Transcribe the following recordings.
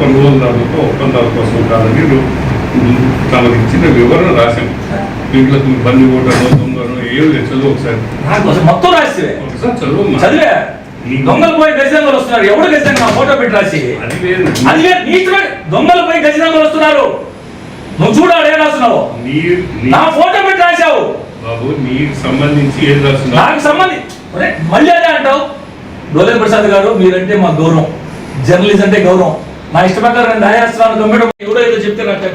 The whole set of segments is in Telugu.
కొనుగోలుదారులతో ఒప్పందాల కోసం కాదని తమకు ఇచ్చిన వివరణ రాశాను దీంట్లో బంది ఓటర్లు దొంగలు ఏం లేదు. చదువు ఒకసారి. మొత్తం ఒకసారి చదువు చదివే. దొంగలు పోయి గజదంగలు వస్తున్నారు. ఎవడు గజదంగ? ఫోటో పెట్టి రాసి. అది దొంగలు పోయి గజదంగలు వస్తున్నారు. నువ్వు చూడాలి ఏం రాస్తున్నావు. నీ ఫోటో పెట్టి రాశావు. బాబు నీకు సంబంధించి ఏం రాస్తున్నావు? నాకు సంబంధి ఒరే, మళ్ళీ అదే అంటావు. డోలే ప్రసాద్ గారు మీరంటే మా గౌరవం. జర్నలిస్ట్ అంటే గౌరవం. నా ఇష్ట ప్రకారం నేను రాజేస్తాను గమ్మెడ ఎవడో ఏదో చెప్తే నాకు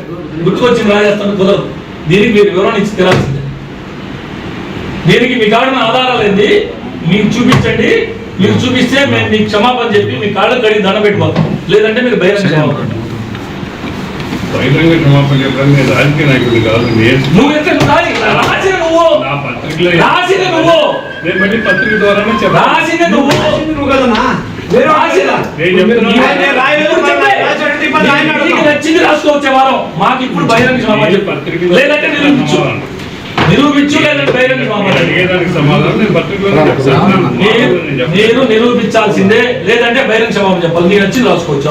గుర్తుకొచ్చింది రాజేస్తాను కుదరదు. దీనికి మీరు వివరణ ఇచ్చి తెరాల్సిందే. దీనికి మీ కాడిన ఆధారాలు ఏంది మీకు చూపించండి. మీరు చూపిస్తే మేము మీకు క్షమాపణ చెప్పి మీ కాళ్ళకు కడిగి దండ పెట్టుకోతాం లేదంటే మీరు బహిరంగ బహిరంగ క్షమాపణ చెప్పడానికి నేను రాజకీయ నాయకుడు కాదు నేను నువ్వు ఎంత రాసిన నువ్వు. నా పత్రికలో రాసిన నువ్వు. నేను మళ్ళీ పత్రిక ద్వారానే చెప్పాను. రాసిన నువ్వు. నువ్వు కదన్నా. వేరే రాసిన నేను చెప్తున్నాను. నచ్చింది రాసుకోవచ్చే వారం మాకు ఇప్పుడు బహిరంగ క్షమాపణ చెప్పు పత్రికలో లేదంటే నిరూపించు. నిరూపించు లేదంటే బహిరంగ సమాధానం? నేను చెప్పను. నిరూపించాల్సిందే లేదంటే బహిరంగ క్షమాపణ చెప్పాలి. నీకు నచ్చింది రాసుకోవచ్చు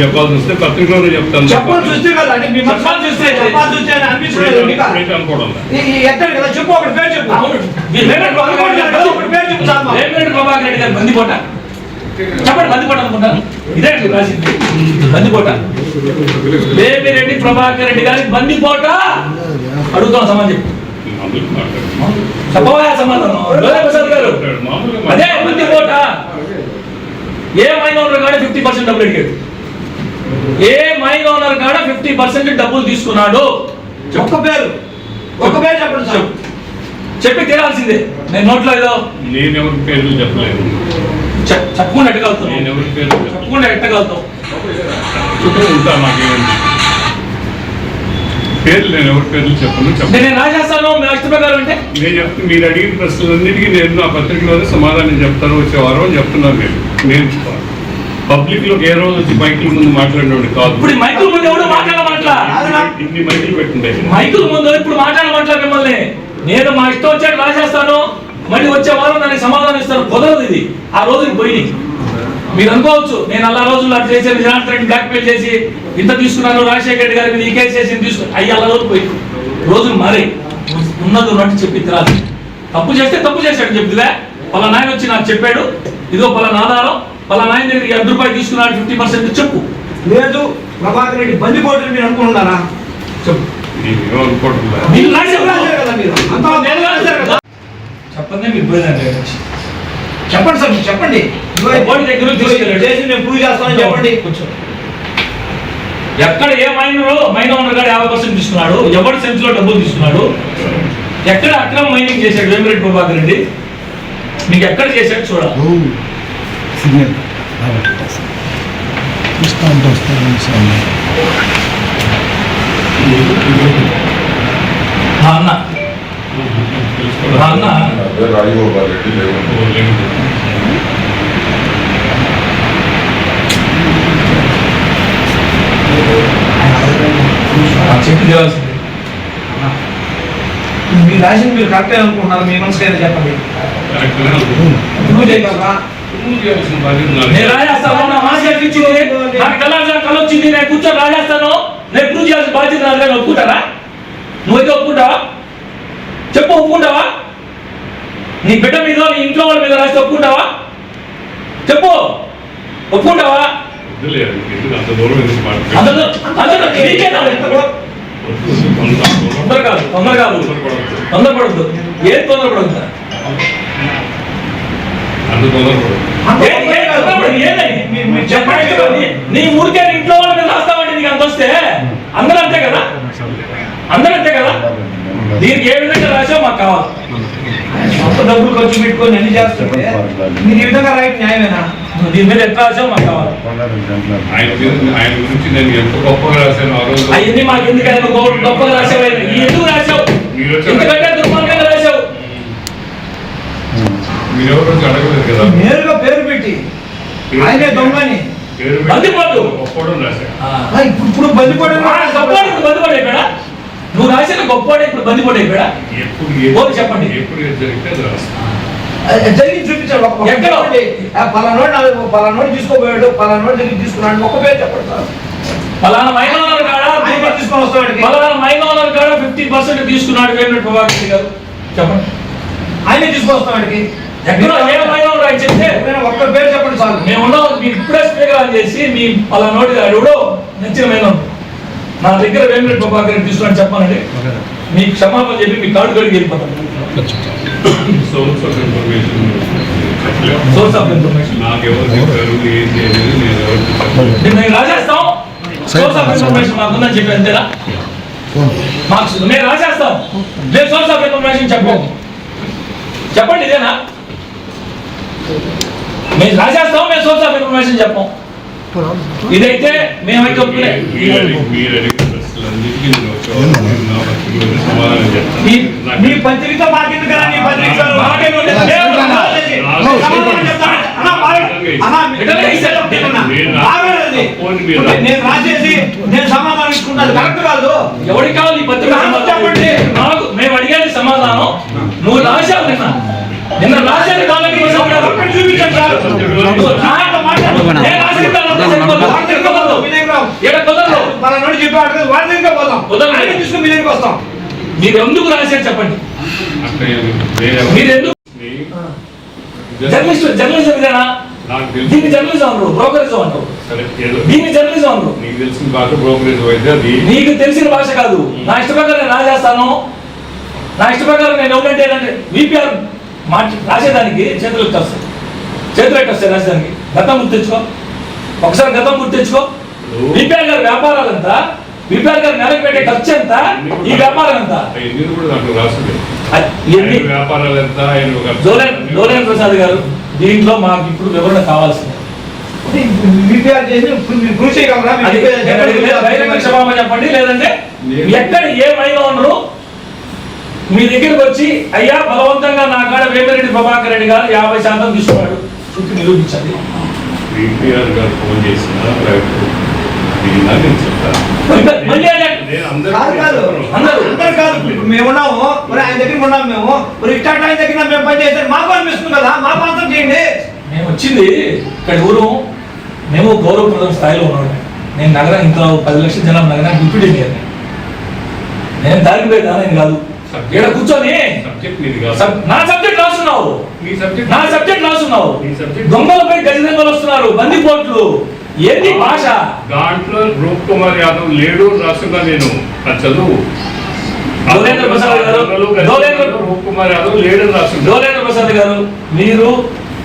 చెప్పాల్సి వస్తే పత్రికలోనే చెప్తాను చెప్పాలి చూస్తే కదా అంటే మీ మనసు- చెప్పాలి చూస్తే. చెప్పాలి చూస్తే అని అనిపించలేదు చెప్పు ఒకటి పేరు చెప్పు. అవును. మీరు లేదంటే అనుకోండి కదా, ఒకటి పేరు చెప్పు చాలు. మాకు. చెప్పండి బందిపోట అనుకుంటాను. ఇదే అండి రాసింది. వేమిరెడ్డి ప్రభాకర్ రెడ్డి గారికి బందిపోట అడుగుతాం సమాజం. చెప్పవా సమాధానం. ప్రసాద్ గారు. అదే ఏ మైన్ ఓనర్ కాడ ఫిఫ్టీ పర్సెంట్ డబ్బులు అడిగాడు? ఏ కాడ ఫిఫ్టీ పర్సెంట్ డబ్బులు తీసుకున్నాడు? ఒక్క పేరు. ఒక పేరు చెప్పండి సార్. చెప్పి. తీరాల్సిందే. నేను నోట్లో ఏదో నేను ఎవరి పేర్లు చెప్పలేదు చెప్పకుండా ఎట్టగలుగుతాను నేను ఎవరి చెప్పకుండా ఎట్టగలుగుతాం చుట్టూ ఉంటా పేర్లు నేను ఎవరి పేర్లు చెప్పను అంటే చెప్పను. నేను మీ ఇష్ట ప్రకారం అంటే? నేను చెప్తే మీరు అడిగిన ప్రశ్నలన్నిటికీ నేను నా పత్రికలోనే సమాధానం చెప్తాను వచ్చే వారం అని చెప్తున్నాను నేను. నేను పబ్లిక్లో ఏ రోజు వచ్చి మైకుల ముందు మాట్లాడినోడు కాదు. ఇప్పుడు మైకుల ముందు ఎవడు ఇన్ని- ఇన్ని మైకులు పెట్టుంటాయి మైకుల ముందు ఇప్పుడు మాట్లాడమంటలా మిమ్మల్ని? నేను మా ఇష్టం వచ్చాడు రాసేస్తాను మళ్ళీ వచ్చే వారం దానికి సమాధానం ఇస్తాను కుదరదు ఇది. ఆ రోజుకి పోయి మీరు అనుకోవచ్చు నేను అలా రోజులు అటు చేశాను జనార్దన్ రెడ్డి బ్లాక్ మెయిల్ చేసి ఇంత తీసుకున్నాను రాజశేఖర రెడ్డి గారి మీద ఈ కేసు చేసి తీసుకుని అయ్యి అలా రోజు పోయి రోజులు మారి ఉన్నది ఉన్నట్టు చెప్పి తిరాలి తప్పు చేస్తే తప్పు చేశాడు చెప్తులే పలా నాయన వచ్చి నాకు చెప్పాడు. ఇదో పలానా ఆధారం. పలా నాయన దగ్గర ఎంత రూపాయలు తీసుకున్నాడు ఫిఫ్టీ పర్సెంట్ చెప్పు. లేదు ప్రభాకర్ రెడ్డి బందిపోటు మీరు అనుకుంటున్నారా? చెప్పు. మీరు చెప్పండి మీరు పోయినండి చెప్పండి సార్ మీరు చెప్పండి. బోర్డు దగ్గర. చేసి నేను ప్రూవ్ చేస్తానని చెప్పండి. కొంచెం. ఎక్కడ ఏ మైనర్ మైన్ ఓనర్ గారు యాభై పర్సెంట్ తీసుకున్నాడు ఎవరి సెన్స్లో డబ్బులు తీసుకున్నాడు ఎక్కడ అక్రమ మైనింగ్ చేశాడు వేమిరెడ్డి ప్రభాకర్ రెడ్డి? మీకు ఎక్కడ చేశాడు చూడాలి. అన్న తెలుసుకోవడం. మా అన్న అదే రాజగోపాల్ రెడ్డి చెప్పి తీరాల్సిందే మీరు రాసింది మీరు కరెక్టే అనుకుంటున్నారు మీ మనసుకైనా చెప్పండి. కరెక్ట్గానే ఉంది. ప్రూవ్ చేయగలరా. నేను రాజేస్తాను నా మాస్టర్ ఇచ్చింది నాకు కళ్ళ కళ్ళు వచ్చింది నేను కూర్చొని రాజేస్తాను. నేను ప్రూవ్ చేయాల్సిన బాధ్యత నాది ఒప్పుకుంటారా నువ్వైతే ఒప్పుకుంటావా? చెప్పు ఒప్పుకుంటావా? నీ బిడ్డ మీద నీ ఇంట్లో వాళ్ళ మీద రాస్తే ఒప్పుకుంటావా? చెప్పు ఒప్పుకుంటావా. తొందర కాదు తొందర కాదు. తొందరపడొద్దు. ఏం తొందరపడద్దు? నీ- నీ ఊరికే ఇంట్లో వాళ్ళ మీద రాస్తామంటే నీకు అంత వస్తే అందరూ అంతే కదా? అందరూ అంతే కదా? దీనికి ఏ విధంగా రాసావు మాకు కావాలి. సొంత డబ్బులు ఖర్చు పెట్టుకొని అన్ని చేస్తుంటే మీరు ఈ విధంగా రైట్ న్యాయమేనా? దీని మీద ఎట్లా రాసావు మాకు కావాలి. ఆయన గురించి ఆయన గురించి నేను ఎంత గొప్పగా రాశాను ఆ రోజు అవన్నీ మాకు ఎందుకు ఆయన గొప్ప- గొప్పగా రాసావు ఎందుకు రాసావు ఎందుకంటే దుర్మార్గంగా రాసావు అడగలేదు కదా? నేరుగా పేరు పెట్టి ఆయనే దొంగని. ఆ, ఇప్పుడు ఇప్పుడు బందిపోవడం ఆ, నువ్వు రాసిన గొప్పవాడు ఇప్పుడు బందిపోటు అయిపోయాడా ఎప్పుడు చెప్పండి. ఎప్పుడు జరిగితే జరిగి చూపించాడు ఒక ఒక ఎక్కడ? పలానోడు పలానోడు తీసుకోపోయాడు పలానోడు దగ్గర తీసుకున్నాడు ఒక్క పేరు చెప్పండి సార్. పలానా మైనోనర్ కాడ? ఆయన తీసుకొని వస్తాడు పలానా మైనోనర్ కాడ? ఫిఫ్టీ పర్సెంట్ తీసుకున్నాడు వేమిరెడ్డి ప్రభాకర్ రెడ్డి గారు. చెప్పండి. ఆయనే తీసుకొని వస్తాడు ఎక్కడ ఏ మైనోనర్ ఆయన చెప్తే ఒక్క పేరు చెప్పండి సార్. మేము ఉన్నాం మీరు ఇప్పుడే స్పీకర్ ఆన్ చేసి మీ అలా నోటి ఎవడో నచ్చిన మేము నా దగ్గర వేమిరెడ్డి ప్రభాకర్ రెడ్డి తీసుకుని చెప్పానండి మీకు క్షమాపణ చెప్పి మీ కార్డు కడిగి వెళ్ళిపోతాను సోర్స్ ఆఫ్ ఇన్ఫర్మేషన్ నేను రాసేస్తాం. సోర్స్ ఆఫ్ ఇన్ఫర్మేషన్ మాకుందని చెప్పి అంతేనా? మాకు మేము రాసేస్తాం. మేము సోర్స్ ఆఫ్ ఇన్ఫర్మేషన్ చెప్పము చెప్పండి ఇదేనా? మేము రాసేస్తాం మేము సోర్స్ ఆఫ్ ఇన్ఫర్మేషన్ చెప్పం. ఇదైతే మేమైతే ఒప్పుకునే. మీ- మాకెందుకు? కదా నీ. మేము నేను- రాసేసి నేను సమాధానం ఇచ్చుకుంటాను. కరెక్ట్ కాదు. ఎవరికి కావాలి ఈ పత్రిక? చెప్పండి. నాకు అడిగేది సమాధానం. నువ్వు రాశావు నిన్న. నిన్న రాసేది కావాలని నువ్వు సమాధానం. ఒక్కటి చూపించండి సార్ నువ్వు నాతో మాట్లాడు. నేను రాసేది కావాలంటే సరిపోదు. వాడి దగ్గరికి పోదాం, మీ దగ్గర రావు. ఈడ కుదరదు. పోదాం. ఆయన తీసుకుని మీ దగ్గరికి వస్తాం. మీరు ఎందుకు రాశారు చెప్పండి. మీరు ఎందుకు? జర్నలిస్ట్. జర్నలిజం ఇదేనా దీన్ని జర్నలిజం అనరు బ్రోకరిజం అంటారు సరే ఏదో. దీన్ని జర్నలిజం అనరు నీకు తెలిసిన భాష బ్రోకరేజ్ అయితే అది. నీకు తెలిసిన భాష కాదు. నా ఇష్ట ప్రకారం నేను రాసేస్తాను. నా ఇష్ట ప్రకారం నేను ఏంటంటే విపిఆర్ రాసేదానికి చేతులు ఎట్టొస్తాయి చేతులు ఎట్టొస్తాయి రాసేదానికి. గతం గుర్తించుకో ఒకసారి గతం గుర్తించుకో విపిఆర్ గారి వ్యాపారాలు గారు నెలకు పెట్టే ఖర్చు ఎంత? ఈ వ్యాపారం ఎంత? జోలేన్ ప్రసాద్ గారు దీంట్లో మాకు ఇప్పుడు వివరణ కావాల్సింది. చేసి క్షమాపణ చెప్పండి లేదంటే ఎక్కడ ఏమైనా ఉండరు మీ దగ్గరికి వచ్చి అయ్యా బలవంతంగా నా కాడ వేమిరెడ్డి ప్రభాకర్ రెడ్డి గారు యాభై శాతం తీసుకున్నాడు. చూపి నిరూపించండి. గారు ఫోన్ చేసిన నేను చెప్తాను మేము ఉన్నాము మరి ఆయన దగ్గర మేము. మరి ఇట్లాంటి ఆయన దగ్గర మేము పని చేస్తే మాకు అనిపిస్తుంది కదా మా ప్రాంతం చేయండి. మేము వచ్చింది ఇక్కడ ఊరు. మేము గౌరవప్రదం స్థాయిలో ఉన్నాడు నేను నగరం ఇంత పది లక్షల జనం నగరానికి డిప్యూటీ మేయర్ నేను దారికి పోయేదా నేను కాదు. ఇక్కడ కూర్చొని? నా సబ్జెక్ట్ రాస్తున్నావు. నీ సబ్జెక్ట్ నా సబ్జెక్ట్ రాస్తున్నావు. దొంగలపై గజదొంగలు వస్తున్నారు. బందిపోట్లు. ఏంది భాష? దాంట్లో రూప్ కుమార్ యాదవ్ లేడు అని రాస్తున్నా నేను. అది చదువు. దోలేంద్ర ప్రసాద్ గారు, రూప్ కుమార్ యాదవ్ లేడు అని రాస్తున్నా డోలేంద్ర ప్రసాద్ గారు మీరు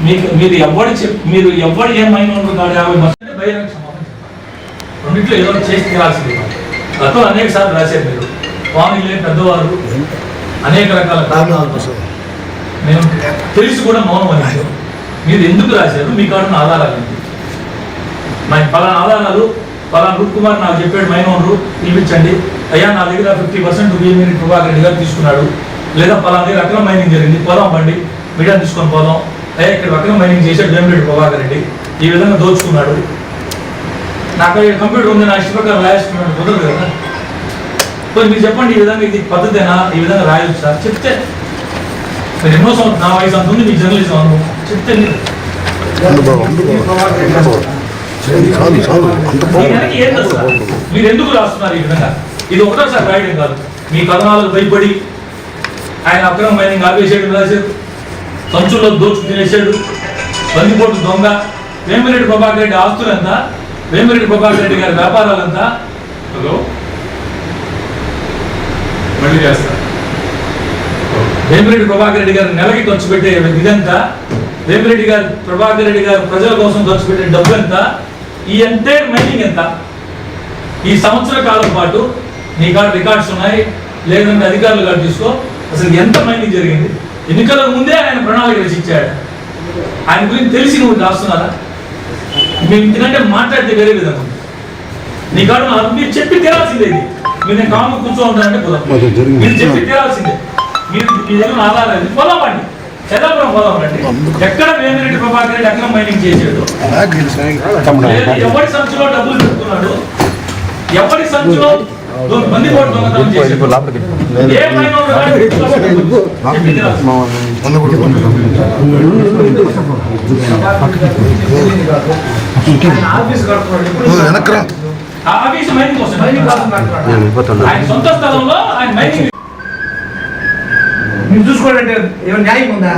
మీకు మీరు ఎవరు చెప్ మీరు ఎవరు ఏమైనా కాదు యాభై పర్సెంట్ బహిరంగ. రెండిట్లో ఏదో చేసి తీరాల్సింది గతం అనేక సార్లు రాశారు మీరు. స్వామిలే పెద్దవారు అనేక రకాల కారణాలు మేము తెలిసి కూడా మౌనం అన్నారు మీరు ఎందుకు రాశారు? మీ కాడున్న ఆధారాలు ఏంటి మరి పలానా ఆధారాలు పలానా రూప్ కుమార్ నాకు చెప్పాడు మైనోనరు పిలిపించండి అయ్యా నా దగ్గర fifty percent minute Prabhakar Reddy garu తీసుకున్నాడు. లేదా పలానా దగ్గర అక్రమ మైనింగ్ జరిగింది పోదాం బండి మీడియా తీసుకొని పోదాం. అయ్యా ఇక్కడ అక్రమ మైనింగ్ చేశాడు వేమిరెడ్డి ప్రభాకర్ రెడ్డి. ఈ విధంగా దోచుకున్నాడు. నాకు ఇక్కడ కంప్యూటర్ ఉంది నా ఇష్ట ప్రకారం రాయిస్తున్నాడు కుదరదు కదా. పోయి మీరు చెప్పండి ఈ విధంగా ఇది పద్ధతేనా? ఈ విధంగా రాయొచ్చు? సార్ చెప్తే. మీరు ఎన్నో సంవత్సరం నా వయసు అంత ఉంది మీ జర్నలిజం అనుభవం చెప్తే చాలు చాలు అంత ఏం తెలుసు? సార్? మీరు ఎందుకు రాస్తున్నారు ఈ విధంగా? ఇది ఒకటోసారి రాయడం కాదు. మీ కథనాలకు భయపడి ఆయన అక్రమ మైనింగ్ ఆపేసాడు రాశాడు సంచుల్లో దోచుకు తినేసాడు. బందిపోటు దొంగ. వేమిరెడ్డి ప్రభాకర్ రెడ్డి ఆస్తులంతా వేమిరెడ్డి ప్రభాకర్ రెడ్డి గారి వ్యాపారాలంతా. హలో? మళ్ళీ చేస్తా. వేమిరెడ్డి ప్రభాకర్ రెడ్డి గారు నెలకి ఖర్చు పెట్టే ఇదంతా వేమిరెడ్డి గారు ప్రభాకర్ రెడ్డి గారు ప్రజల కోసం ఖర్చు పెట్టే డబ్బు ఎంత? ఈ ఎంటైర్ మైనింగ్ ఎంత? ఈ సంవత్సర కాలం పాటు నీ కాడ రికార్డ్స్ ఉన్నాయి లేదంటే అధికారులు కాదు తీసుకో. అసలు ఎంత మైనింగ్ జరిగింది? ఎన్నికల ముందే ఆయన ప్రణాళిక రచించాడు. ఆయన గురించి తెలిసి నువ్వు రాస్తున్నారా? మేము ఇంతకంటే మాట్లాడితే వేరే విధంగా. నీ కాడు మీరు చెప్పి తీరాల్సిందే ఇది. మీరు నేను కాము కూర్చో ఉంటానంటే జరిగింది. మీరు చెప్పి తీరాల్సిందే. మీరు మీ దగ్గర ఆధారాలు పొలమండి చదాపురం పొలం రండి. ఎక్కడ వేమిరెడ్డి ప్రభాకర్ రెడ్డి అక్రమ మైనింగ్ చేసాడు? ఎవరి సంచులో డబ్బులు పెట్టుకున్నాడు ఎవరి సంచులో మంది దొంగతనం చేశాడు ఏ మైనోడు కడుతున్నాడు ఆఫీస్ మైనింగ్ కోసం మైనింగ్ కోసం. కడుతున్నాడు. ఆయన సొంత స్థలంలో ఆయన మైనింగ్ మీరు చూసుకోవాలంటే ఏమైనా న్యాయం ఉందా?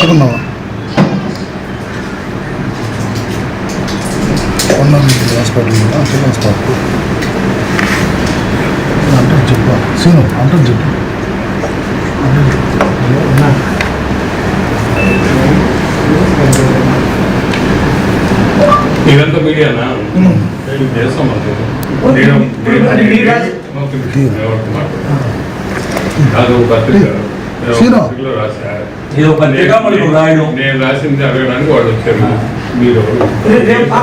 ఎక్కడున్నావా ఉన్నాను హాస్పిటల్ చిన్న హాస్పిటల్ అంటే చెప్పు సీను అంటే చెప్పు. ఇదంతా మీడియానా. అది ఒక పత్రిక. రాశా. ఇది ఒక పత్రిక మరి నువ్వు రాయడం. నేను రాసింది అడగడానికి వాళ్ళు వచ్చారు మీరు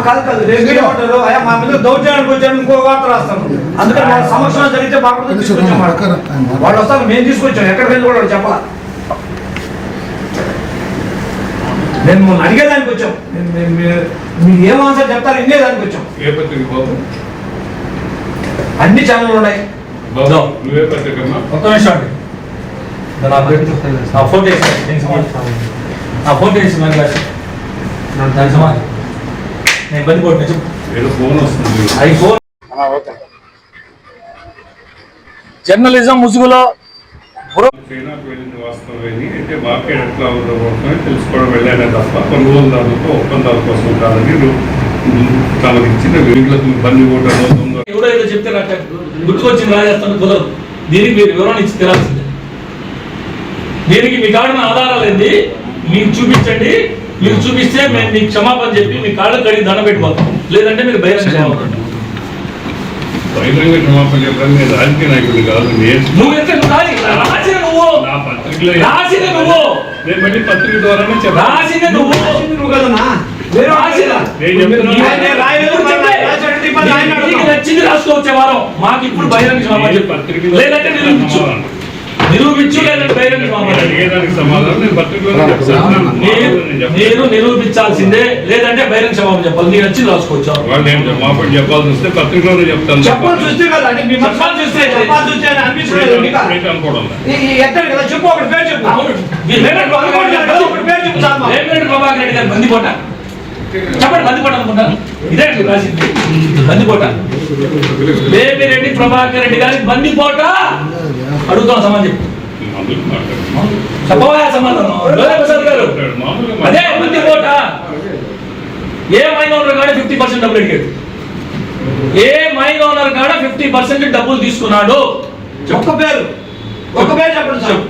కాదు కాదు రేపు అయ్యా మా మీద దౌర్జన్యానికి వచ్చాను ఇంకో వార్త రాస్తాను. అందుకని వాళ్ళ సమక్షంలో జరిగితే బాగుంటుంది తీసుకొచ్చాం వాళ్ళు. వస్తారు మేము తీసుకొచ్చాం. ఎక్కడికి కూడా చెప్పాలా? నేను మొన్న అడిగేదానికి వచ్చాం. మీరు- ఏం ఆన్సర్ చెప్తారు వినేదానికి వచ్చాం. ఏ పత్రిక బాబు? అన్ని ఛానళ్ళు ఉన్నాయి. బాబు. నువ్వే పత్రిక అమ్మా ఒక్క నిమిషం ఫోటో ఆ ఫోటో వేసి సమాధానం. నేను బంది పోటీ చెప్పు. ఏదో ఫోన్ వస్తుంది. అది ఫోన్. జర్నలిజం ముసుగులో చైనాకు వెళ్ళింది వాస్తవమేని. అయితే మార్కెట్ ఎట్లా ఉందో తెలుసుకోవడం వెళ్ళానే తప్ప కొనుగోలుదారులతో ఒప్పందాల కోసం కాదని తమకు ఇచ్చిన వీళ్ళకు బంది ఓటర్లు దొంగ ఎవడో ఏదో చెప్తే నాకు గుర్తుకొచ్చింది రాజేస్తాను కుదరదు. దీనికి మీరు వివరణ ఇచ్చి తెలాల్సిందే దీనికి మీ కాడిన ఆధారాలు ఏంది మీకు చూపించండి. మీరు చూపిస్తే మేము మీకు క్షమాపణ చెప్పి మీ కాళ్ళ కడిగి దండ పెట్టిపోతాం లేదంటే మీరు బహిరంగ క్షమాపణ బహిరంగ క్షమాపణ చెప్పడానికి నేను రాజకీయ నాయకుడు కాదు నేను నువ్వు ఎంత రాసిన నువ్వు. నా పత్రికలో రాసిన నువ్వు. నేను మళ్ళీ పత్రిక ద్వారానే చెప్పాను. రాసిన నువ్వు. నువ్వు వాళ్ళు రాసిన. నేను మరి. నచ్చింది రాసుకోవచ్చే వారం. మాకు ఇప్పుడు బహిరంగ క్షమాపణ లేదంటే నిరూపించు నిరూపించు లేదంటే బహిరంగ నేను నేను పత్రికలో నేను నిరూపించాల్సిందే లేదంటే బహిరంగ క్షమాపణ చెప్పాలి. నీకు నచ్చింది రాసుకోవచ్చు వాళ్ళు చెప్పాల్సి వస్తే పత్రికలోనే చెప్తాను. చెప్పాల్సి వస్తే కదా అంటే మీ చెప్పాల్సి వస్తే చెప్పాల్సి వస్తే అని అనిపించలేదు అనుకోవడం ఎక్కడ కదా చెప్పు ఒకటి పేరు చెప్పు. అవును. ఒకటి పేరు చెప్పు ప్రభాకర్ రెడ్డి గారు బందిపోట చెప్పండి బందిపోట అనుకుంటాను ఇదే రాసింది బందిపోట వేమిరెడ్డి ప్రభాకర్ రెడ్డి గారి బందిపోట అడుగుతాం మాట్లాడు. చెప్పవా సమాధానం? ప్రసాద్ గారు. అదే. బందిపోట ఏ మైన్ ఓనర్ కాడ ఫిఫ్టీ పర్సెంట్ డబ్బులు అడిగాడు ఏ మైన్ ఓనర్ కాడ ఫిఫ్టీ పర్సెంట్ డబ్బులు తీసుకున్నాడు? ఒక్క పేరు. ఒక్క పేరు చెప్పండి సార్.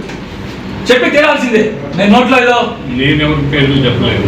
చెప్పి తీరాల్సిందే. నేను నోట్లో ఏదో నేనెవరి పేర్లు చెప్పలేదు.